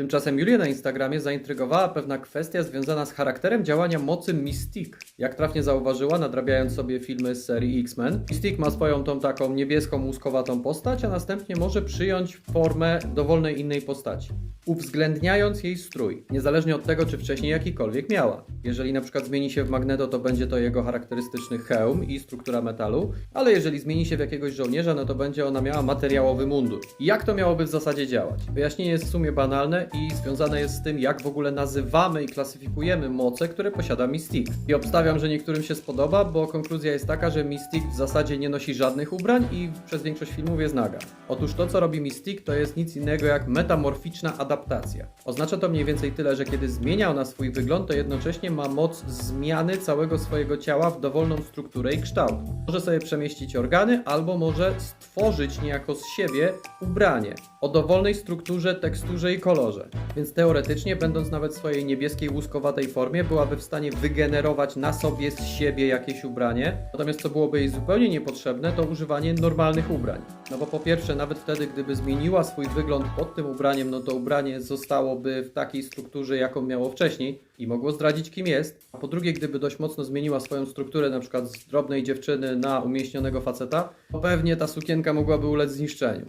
Tymczasem Julię na Instagramie zaintrygowała pewna kwestia związana z charakterem działania mocy Mystique. Jak trafnie zauważyła, nadrabiając sobie filmy z serii X-Men, Mystique ma swoją tą taką niebieską, łuskowatą postać, a następnie może przyjąć formę dowolnej innej postaci, uwzględniając jej strój, niezależnie od tego, czy wcześniej jakikolwiek miała. Jeżeli na przykład zmieni się w Magneto, to będzie to jego charakterystyczny hełm i struktura metalu, ale jeżeli zmieni się w jakiegoś żołnierza, no to będzie ona miała materiałowy mundur. Jak to miałoby w zasadzie działać? Wyjaśnienie jest w sumie banalne i związane jest z tym, jak w ogóle nazywamy i klasyfikujemy moce, które posiada Mystique. I obstawiam, że niektórym się spodoba, bo konkluzja jest taka, że Mystique w zasadzie nie nosi żadnych ubrań i przez większość filmów jest naga. Otóż to, co robi Mystique, to jest nic innego jak metamorficzna adaptacja. Oznacza to mniej więcej tyle, że kiedy zmienia ona swój wygląd, to jednocześnie ma moc zmiany całego swojego ciała w dowolną strukturę i kształt. Może sobie przemieścić organy, albo może stworzyć niejako z siebie ubranie o dowolnej strukturze, teksturze i kolorze. Więc teoretycznie, będąc nawet w swojej niebieskiej, łuskowatej formie, byłaby w stanie wygenerować na sobie z siebie jakieś ubranie. Natomiast co byłoby jej zupełnie niepotrzebne, to używanie normalnych ubrań. No bo po pierwsze, nawet wtedy, gdyby zmieniła swój wygląd pod tym ubraniem, no to ubranie zostałoby w takiej strukturze, jaką miało wcześniej i mogło zdradzić, kim jest. A po drugie, gdyby dość mocno zmieniła swoją strukturę, na przykład z drobnej dziewczyny na umieśnionego faceta, to pewnie ta sukienka mogłaby ulec zniszczeniu.